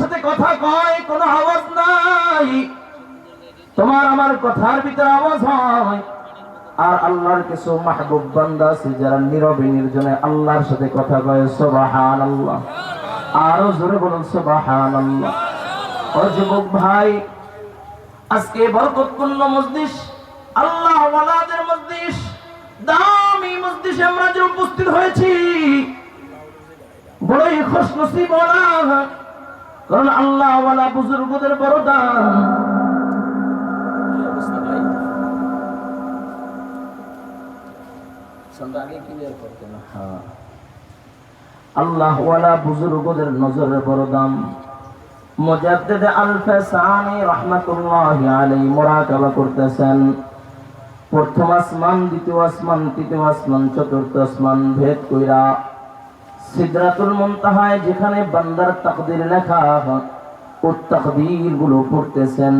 সাথে কথা কয়, কোনো আওয়াজ নাই। তোমার আমার কথার ভিতরে আওয়াজ হয়। আর আল্লাহর কিছু মাহবুব বান্দা আছে যারা নীরবে, নির্জনে আল্লাহর সাথে কথা কয় সুবাহান আল্লাহ আরও জোরে বলুন সুবাহান আল্লাহ ও যুবক ভাই, আজকে বরকতপূর্ণ মসজিদ আল্লাহ ওয়ালাদের মসজিদ দামি মসজিদে আমরা যে উপস্থিত হয়েছি, বড়ই খুশ নসিব ওরা কারণ আল্লাহ বুজুর্গদের বড় বুজুর্গদের নজরে বড় দাম। মুজাদ্দিদ আল ফাসানি রাহমাতুল্লাহি আলাইহি মুরাকাবা করতেছেন। প্রথম আসমান দ্বিতীয় আসমান তৃতীয় আসমান চতুর্থ আসমান ভেদ কইরা সিদরাতুল মুনতাহায়, যেখানে বান্দার তাকদির লেখা ও তাকদিরগুলো পড়তেছেন।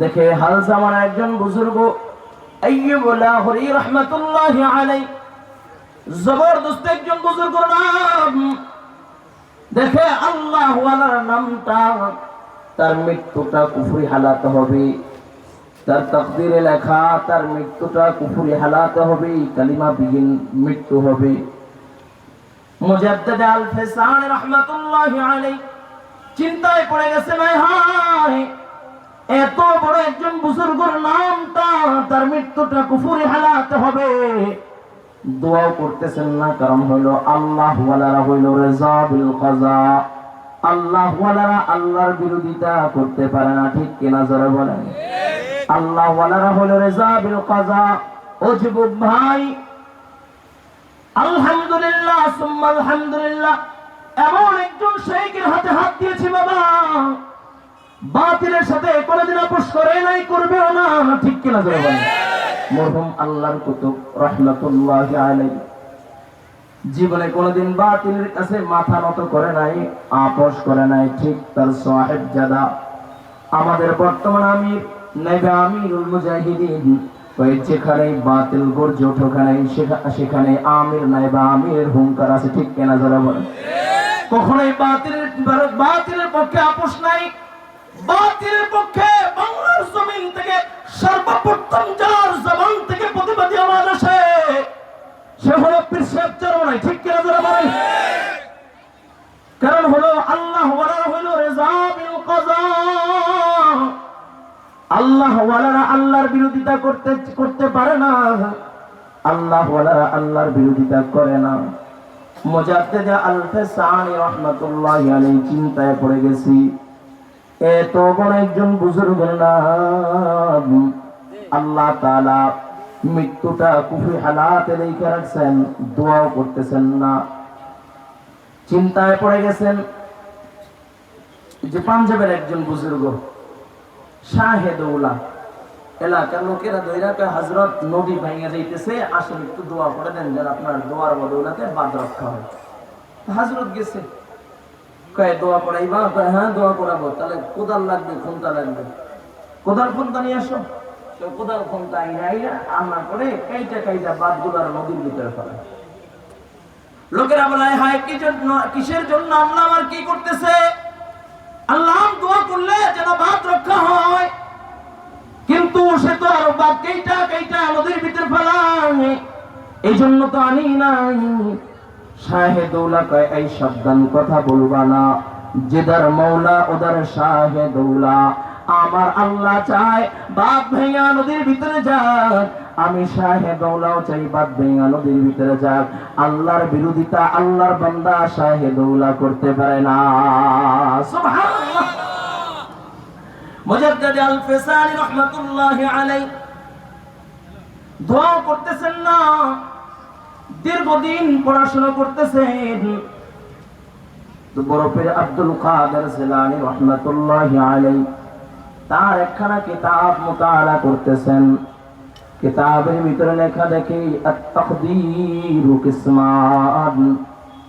দেখে হাল জামানার একজন বুজুর্গ জবরদস্ত একজন নাম। দেখে নামটা, তার মৃত্যুটা কুফরি হালাতে হবে। তার তকদিরে লেখা, তার মৃত্যুটা কুফরি হালাতে হবে, কালিমা বিহীন মৃত্যু হবে। মুজাদ্দিদ আল ফিসান রাহমাতুল্লাহি আলাইহি। চিন্তায় পড়ে গেছে, ভাই, হায়, এত বড় একজন বুজুর্গর নামটা তার মৃত্যুটা কুফরি হালাতে হবে। দোয়াও করতেছেন না, কারণ হইল আল্লাহ ওয়ালারা হইল রেজা বিল কাজা আল্লাহ ওয়ালারা আল্লাহর বিরোধিতা করতে পারে না, ঠিক কিনা জোরে বলেন? আল্লাহ ওয়ালারা হইল রেজা বিল কাজা ও যুবক ভাই আলহামদুলিল্লাহ আলহামদুলিল্লাহ। এমন একজন শেখের হাতে হাত বাবা। বাতিলের সাথে কোনোদিন আপোষ করে নাই, করবেও না। ঠিক কিনা বলেন? মরহুম আল্লাহর কুতুব জীবনে কোনোদিন বাতিলের কাছে মাথা নত করে নাই, আপোষ করে নাই, ঠিক তার সাহেব জাদা আমাদের বর্তমান আমির, নেবে আমিরুল মুজাহিদিন। যেখানে বাতিল ওঠোখানে সেখানে আমির নাইবা আমিরের হুঙ্কার আছে, ঠিক কেনা যারা বলে কখনোই বাতিলের বাতিলের পক্ষে আপোষ নাই। বাতিলের পক্ষে বাংলার জমিন থেকে সর্বপ্রথম যার জবান থেকে প্রতিবাদী আওয়াজ আসে, সে হলো পীর সাহেব ঠিক কিনা যারা বলেন? কারণ হলো আল্লাহ আল্লাহ ওয়ালারা আল্লাহর বিরোধিতা করতে করতে পারে না। আল্লাহ ওয়ালারা আল্লাহর বিরোধিতা করে না। দোয়াও করতেছেন না। চিন্তায় পড়ে গেছেন যে পাঞ্জাবের একজন বুজুর্গ শাহেদৌলা। এলাকার লোকেরা হজরত নদী আসলে একটু দোয়া করে দেন যেন আপনার দোয়ার বদৌলাতে বাদ রক্ষা হয়। হাজরত গেছে। কয়ে, দোয়া পড়াইবা? হ্যাঁ দোয়া তাহলে কোদাল লাগবে লাগবে। কোদাল নিয়ে আসো। কোদাল খুন্তা আইনা আইনা পরে কাইটা কাইটা বাদগুলার নদীর ভিতরে ফেলে। লোকেরা বলে, হায় কিসের জন্য আল্লাহ আমার কি করতেছে? তো কেইটা কেইটা নদীর ভিতরে ফেলায় এই জন্য তো আনি নাই। শাহেদৌলা কয় এই সাবধান কথা বলবা না। যেদার মৌলা ওদার শাহেদৌলা আমার আল্লাহ চায় বাদ ভেঙা নদীর ভিতরে যাক। আমি শাহেদৌলাও চাই বাদ ভেঙা নদীর ভিতরে যাক। আল্লাহর বিরোধিতা আল্লাহর বান্দা শাহেদৌলা করতে পারে না। সুবহানাল্লাহ। আল ফিসানি রাহমাতুল্লাহি আলাইহি। দোয়া করতেছেন না। দীর্ঘদিন পড়াশোনা করতেছেন। বরফের আব্দুল কাদের জিলানী রহমতুল্লাহ আলাই তার একখানা কিতাব মোতালা করতেছেন। কিতাবের ভিতরে লেখা দেখি তাকদীর কিসমান।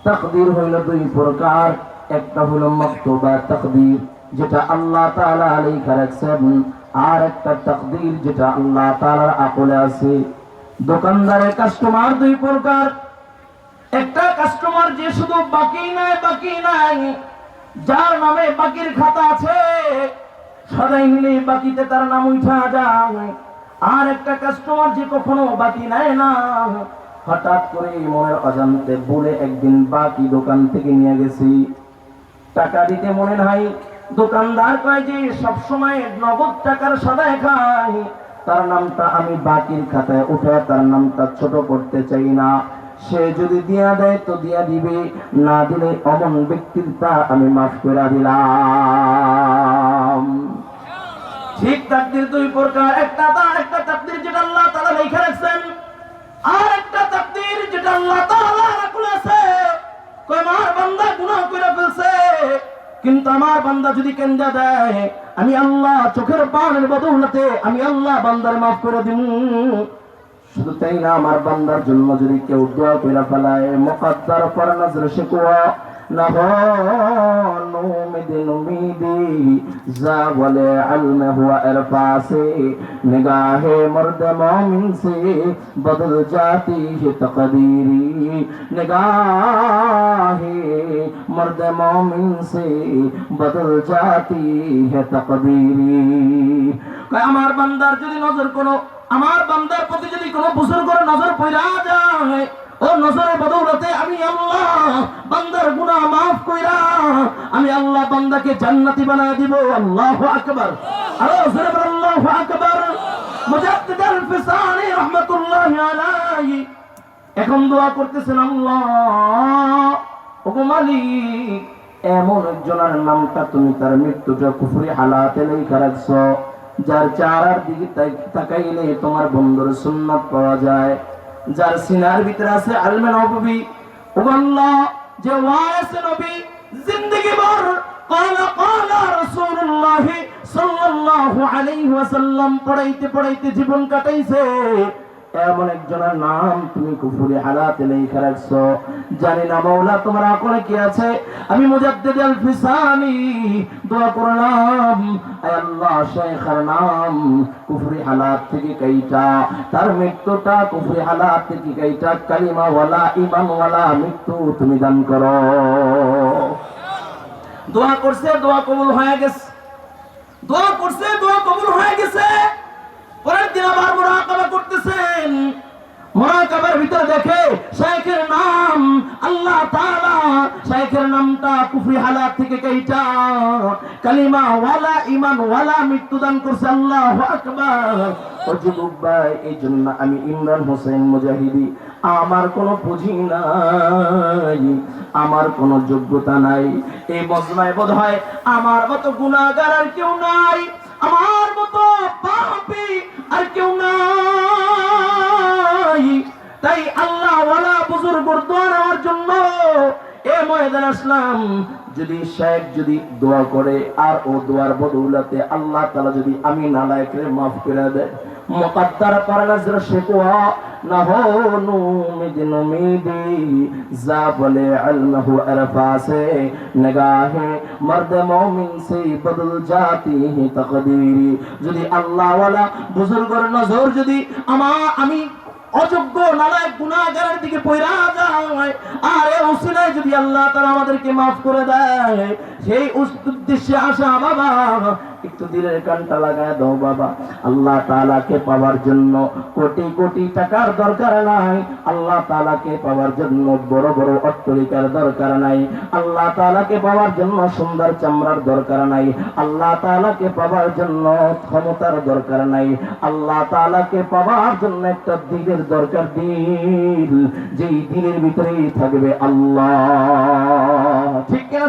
তাকদীর হইল দুই প্রকার। একটা মকতুবা, তাকদীর, যেটা আল্লাহ তাআলা লেখা রাখছেন। আর একটা তাকদীর যেটা আল্লাহ তাআলার আকলে আছে। দোকানদারের কাস্টমার দুই প্রকার। একটা কাস্টমার যে শুধু বাকি নাই বাকি নাই, যার নামে বাকির খাতা আছে, সদাই নিলে বাকিতে তার নাম উঠা যায়। আর একটা কাস্টমার যে কখনো বাকি নেয় না, হঠাৎ করে মনের অজান্তে বলে একদিন বাকি দোকান থেকে নিয়ে গেছি। টাকা দিতে মনে নাই দোকানদার কয় যে, সবসময় নগদ টাকার সদায় খাই। তার নামটা আমি বাকির খাতায় উঠে, তার নামটা ছোট করতে চাই না। সে যদি দিয়া দেয়, তো দিয়া দিবে। না দিলে অমন ব্যক্তির তা আমি মাফ করে দিলাম। ঠিক তাকদির দুই প্রকার। একটা তার একটা তাকদির যেটা আল্লাহ তাআলা লেখা রাখছেন। আর একটা তাকদির যেটা আল্লাহ তাআলা রাখছে কয় আমার বান্দা গুনাহ করে ফেলছে। কিন্তু আমার বান্দা যদি কেন্দা দেয়, আমি আল্লাহ চোখের পানের বদৌলতে আমি আল্লাহ বান্দার মাফ করে দিব শুধু তাই না, আমার বান্দার জন্য যদি কেউ দোয়া করে ফেলায়, মকাদ্দার পর নজর শিকওয়া نهان امید امیدی زاول علم ہوا ارفا سے نگاہ مرد مومن سے بدل جاتی ہے تقدیری نگاہ مرد مومن سے بدل جاتی ہے تقدیری আমার বান্দার যদি নজর কোনো আমার বান্দার প্রতি যদি কোনো বুজুর্গর নজর পড়া যায় ও নজরে বদল আল্লাহ বান্দাকে জান্নাতি বানায় দিব। আল্লাহু আকবার। আরও জোরে বল আল্লাহু আকবার। মুজাদ্দিদ আল ফিসানি রাহমাতুল্লাহি আলাইহি। এখন দোয়া করতেছেন, আল্লাহ। ওগো মালিক, এমন একজনের নামটা তুমি তার মৃত্যুটা কুফরি হালাতে লেখা রাখছো যার চারার দিকে তাকাইলে তোমার বন্ধুর সুন্নাত পাওয়া যায়। যার সিনার ভিতরে আছে আলমে নবী ওগো আল্লাহ, যে ওয়ারিস নবী জিন্দেগি ভর قال قال رسول الله صلى الله عليه وسلم পড়াইতে পড়াইতে জীবন কাটাইছে এমন একজনের নাম তুমি কুফুরি হালাতে লেখা রাখছো জানি না মাওলা, তোমার আকলে কি আছে? আমি মুজাদ্দিদ আল ফিসানি দোয়া করলাম, আয় আল্লাহ, শেখের নাম কুফরি হালাত থেকে তার মৃত্যুটা কুফরি হালাত থেকে কালিমা ওয়ালা ইমান ওয়ালা, মৃত্যু তুমি দান করো। দোয়া করছে, দোয়া কবুল হয়ে গেছে। দোয়া করছে, দোয়া কবুল হয়ে গেছে পরের দিন আবার মোরাকাবা মোরাকাবার ভিতরে দেখে নাম আল্লাহ নামটা কুফরি হালাত থেকে কাইটা? কালিমা ওয়ালা ওয়ালা, মৃত্যুদান করছে আকবার। ও যুবক ভাই এই জন্য আমি ইমরান হোসেন মুজাহিদি। আমার কোনো পুঁজি নাই, আমার কোনো যোগ্যতা নাই। এই মজমায় বোধ হয় আমার মতো গুণাগার আর কেউ নাই, আমার মতো পাপি আর কেউ নাই। ময়দান আসলাম। যদি শেখ যদি দোয়া করে, আর ও দোয়ার বদৌলাতে আল্লাহ তালা যদি আমি নালায়করে মাফ করে দেয়। যদি আল্লাহ বুজুর্গর নজর যদি আমা, আমি অযোগ্য নালায় গুণাগারের দিকে পয়রা যায়। আর এই উসিলায় যদি আল্লাহ তারা আমাদেরকে মাফ করে দেয়, সেই উদ্দেশ্যে আসা বাবা। একটু দিলের কানটা লাগায় দাও বাবা। আল্লাহ তাআলাকে পাওয়ার জন্য কোটি কোটি টাকার দরকার নাই। আল্লাহ তাআলাকে পাওয়ার জন্য বড় বড় অট্টলিকার দরকার নাই। আল্লাহ তাআলাকে পাওয়ার জন্য সুন্দর চামড়ার দরকার নাই। আল্লাহ তাআলাকে পাওয়ার জন্য ক্ষমতার দরকার নাই। আল্লাহ তাআলাকে পাওয়ার জন্য একটা দিলের দরকার দিল। যেই দিলের ভিতরেই থাকবে আল্লাহ। ঠিক কিনা